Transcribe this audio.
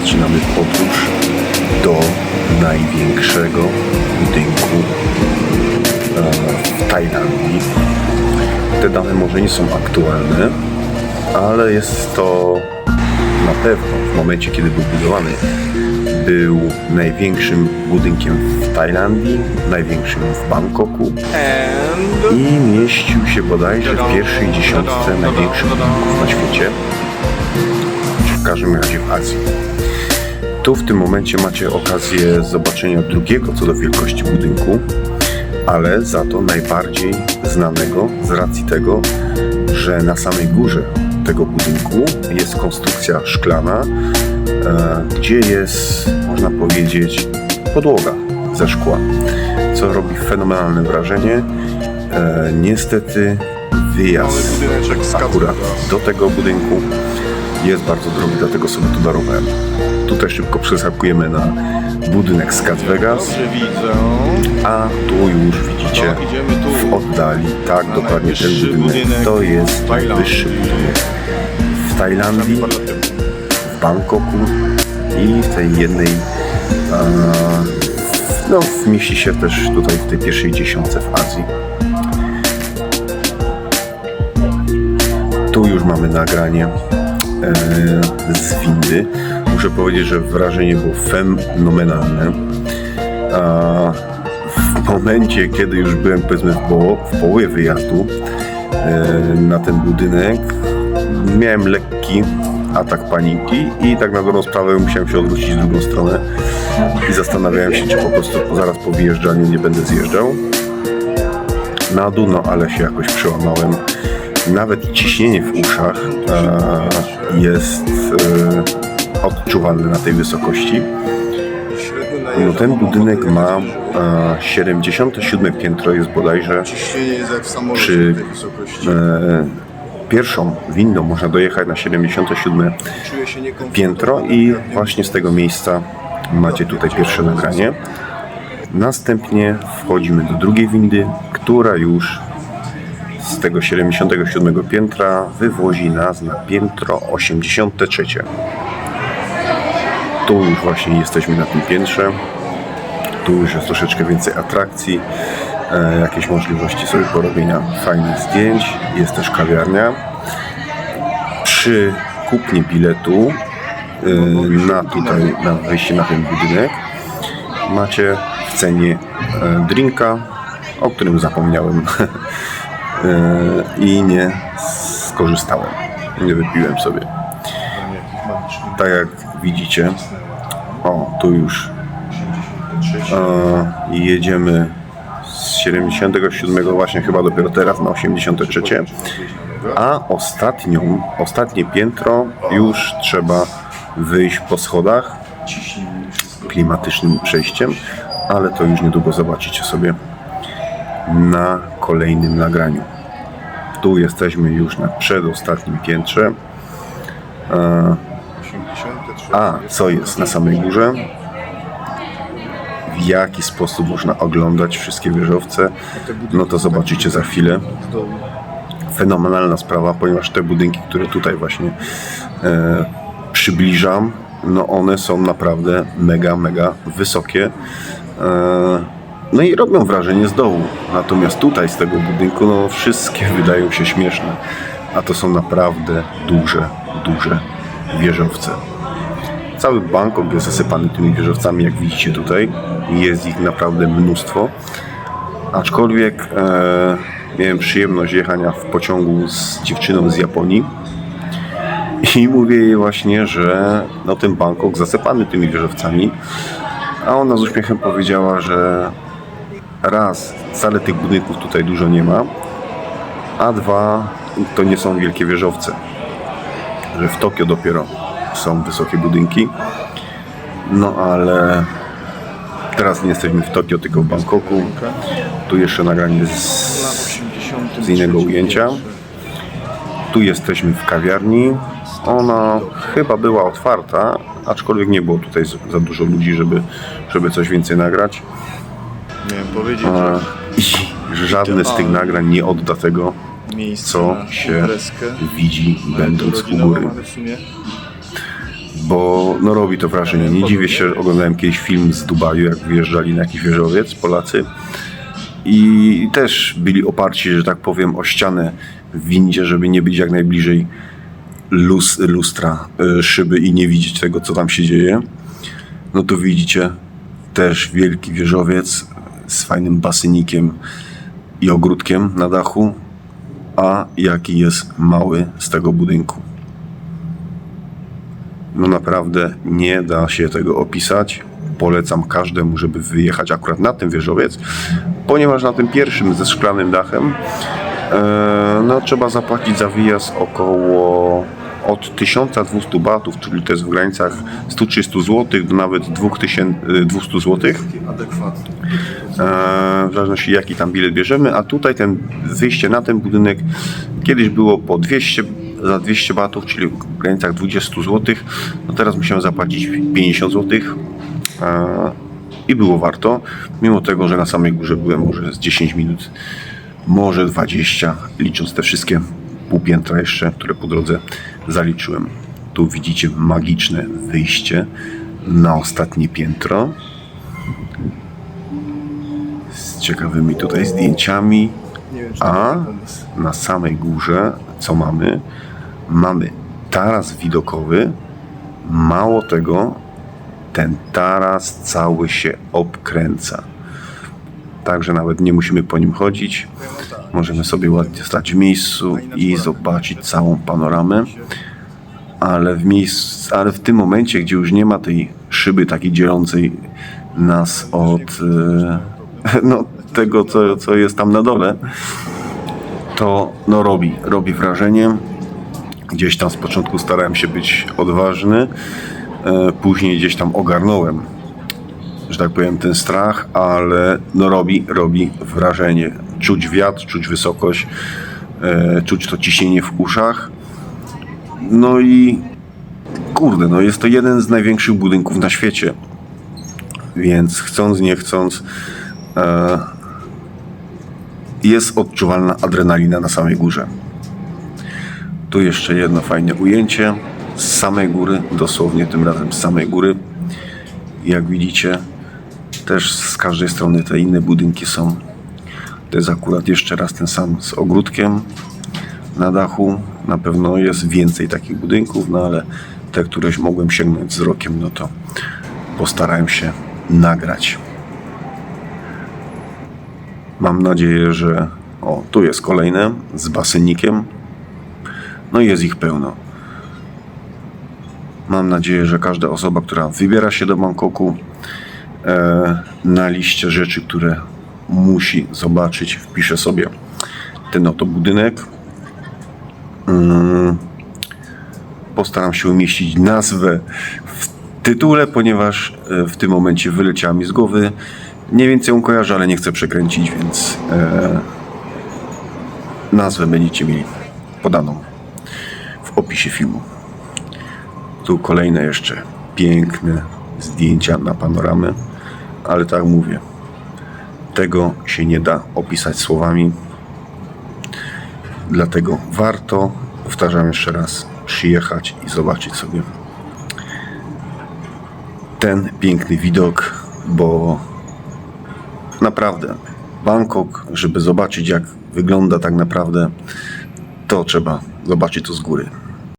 zaczynamy podróż do największego budynku e, w Tajlandii. Te dane może nie są aktualne, ale jest to na pewno w momencie, kiedy był budowany, był największym budynkiem w Tajlandii, największym w Bangkoku i mieścił się bodajże w pierwszej dziesiątce największych budynków na świecie, czy w każdym razie w Azji. Tu w tym momencie macie okazję zobaczenia drugiego co do wielkości budynku, ale za to najbardziej znanego z racji tego, że na samej górze tego budynku jest konstrukcja szklana, e, gdzie jest, można powiedzieć, podłoga ze szkła, co robi fenomenalne wrażenie. E, niestety wyjazd akurat do tego budynku jest bardzo drogi, dlatego sobie to darowałem. Tutaj szybko przeskakujemy na budynek z Vegas, a tu już widzicie tu. w oddali, tak, dokładnie ten budynek. To jest najwyższy budynek w Tajlandii, w Bangkoku i w tej jednej, no mieści się też tutaj w tej pierwszej dziesiątce w Azji. Tu już mamy nagranie e, z windy. Muszę powiedzieć, że wrażenie było fenomenalne. A w momencie, kiedy już byłem powiedzmy w, w połowie wyjazdu e, na ten budynek, miałem lekki atak paniki i tak na dobrą sprawę musiałem się odwrócić w drugą stronę i zastanawiałem się, czy po prostu zaraz po wyjeżdżaniu nie będę zjeżdżał na dół, no ale się jakoś przełamałem. Nawet ciśnienie w uszach e, jest e, odczuwalne na tej wysokości. No, ten budynek ma że e, 77 piętro, jest bodajże Przy- e, pierwszą windą można dojechać na 77 Czuję się niekomfortowo. piętro i właśnie z tego miejsca macie tutaj pierwsze nagranie. Następnie wchodzimy do drugiej windy, która już z tego 77 piętra wywozi nas na piętro 83. Tu już właśnie jesteśmy na tym piętrze. Tu już jest troszeczkę więcej atrakcji, e, jakieś możliwości sobie porobienia fajnych zdjęć. Jest też kawiarnia. Przy kupnie biletu y, na tutaj, na wejście na ten budynek macie w cenie e, drinka, o którym zapomniałem E, i nie skorzystałem. Nie wypiłem sobie. Tak jak widzicie, o tu już e, jedziemy z 77 właśnie chyba dopiero teraz na 83 a ostatnią, ostatnie piętro już trzeba wyjść po schodach klimatycznym przejściem, ale to już niedługo zobaczycie sobie na kolejnym nagraniu. Tu jesteśmy już na przedostatnim piętrze. E, 83. A co jest na samej górze? W jaki sposób można oglądać wszystkie wieżowce? No to zobaczycie za chwilę fenomenalna sprawa, ponieważ te budynki, które tutaj właśnie e, przybliżam, no one są naprawdę mega, mega wysokie. E, no i robią wrażenie z dołu. Natomiast tutaj z tego budynku, no wszystkie wydają się śmieszne. A to są naprawdę duże, duże wieżowce. Cały Bangkok jest zasypany tymi wieżowcami, jak widzicie tutaj. Jest ich naprawdę mnóstwo. Aczkolwiek e, miałem przyjemność jechania w pociągu z dziewczyną z Japonii. I mówię jej właśnie, że no ten Bangkok zasypany tymi wieżowcami, a ona z uśmiechem powiedziała, że raz, wcale tych budynków tutaj dużo nie ma, a dwa, to nie są wielkie wieżowce, że w Tokio dopiero są wysokie budynki, no ale teraz nie jesteśmy w Tokio, tylko w Bangkoku. Tu jeszcze nagranie z, Na 80. z innego ujęcia. Tu jesteśmy w kawiarni. Ona chyba była otwarta, aczkolwiek nie było tutaj za dużo ludzi, żeby, żeby coś więcej nagrać. Miałem powiedzieć, że I żadne z tych nagrań nie odda tego, co się widzi będąc u góry. Bo no robi to wrażenie. Nie dziwię się, oglądałem kiedyś film z Dubaju, jak wyjeżdżali na jakiś wieżowiec Polacy i też byli oparci, że tak powiem, o ścianę w windzie, żeby nie być jak najbliżej lus, lustra, y, szyby i nie widzieć tego, co tam się dzieje. No to widzicie też wielki wieżowiec z fajnym basynikiem i ogródkiem na dachu, a jaki jest mały z tego budynku. No naprawdę nie da się tego opisać. Polecam każdemu, żeby wyjechać akurat na ten wieżowiec, ponieważ na tym pierwszym ze szklanym dachem e, no, trzeba zapłacić za wyjazd około od 1200 batów, czyli to jest w granicach 130 zł do nawet 2200 zł. Adekwatny. E, w zależności jaki tam bilet bierzemy, a tutaj ten wyjście na ten budynek kiedyś było po 200 za 200 batów, czyli w granicach 20 zł. No teraz musiałem zapłacić 50 zł i było warto, mimo tego, że na samej górze byłem może z 10 minut, może 20, licząc te wszystkie półpiętra jeszcze, które po drodze zaliczyłem. Tu widzicie magiczne wyjście na ostatnie piętro z ciekawymi tutaj zdjęciami. A na samej górze co mamy? Mamy taras widokowy. Mało tego, ten taras cały się obkręca. Także nawet nie musimy po nim chodzić. Możemy sobie ładnie stać w miejscu i zobaczyć całą panoramę. Ale w, miejscu, ale w tym momencie, gdzie już nie ma tej szyby takiej dzielącej nas od e, no, tego, co, co jest tam na dole, to no, robi, robi wrażenie. Gdzieś tam z początku starałem się być odważny, e, później gdzieś tam ogarnąłem, że tak powiem, ten strach, ale no robi, robi wrażenie. Czuć wiatr, czuć wysokość, e, czuć to ciśnienie w uszach. No i kurde, no jest to jeden z największych budynków na świecie. Więc chcąc, nie chcąc, e, jest odczuwalna adrenalina na samej górze. Tu jeszcze jedno fajne ujęcie z samej góry, dosłownie tym razem z samej góry. Jak widzicie, też z każdej strony te inne budynki są. To jest akurat jeszcze raz ten sam z ogródkiem na dachu. Na pewno jest więcej takich budynków, no ale te, któreś mogłem sięgnąć wzrokiem, no to postarałem się nagrać. Mam nadzieję, że o, tu jest kolejne z basynikiem. No i jest ich pełno. Mam nadzieję, że każda osoba, która wybiera się do Bangkoku e, na liście rzeczy, które musi zobaczyć, wpisze sobie ten oto budynek. Mm, postaram się umieścić nazwę w tytule, ponieważ e, w tym momencie wyleciała mi z głowy. Nie więcej ją kojarzę, ale nie chcę przekręcić, więc e, nazwę będziecie mieli podaną w opisie filmu. Tu kolejne jeszcze piękne zdjęcia na panoramy, ale tak mówię, tego się nie da opisać słowami. Dlatego warto, powtarzam jeszcze raz, przyjechać i zobaczyć sobie ten piękny widok, bo naprawdę Bangkok, żeby zobaczyć jak wygląda tak naprawdę, to trzeba zobaczyć to z góry.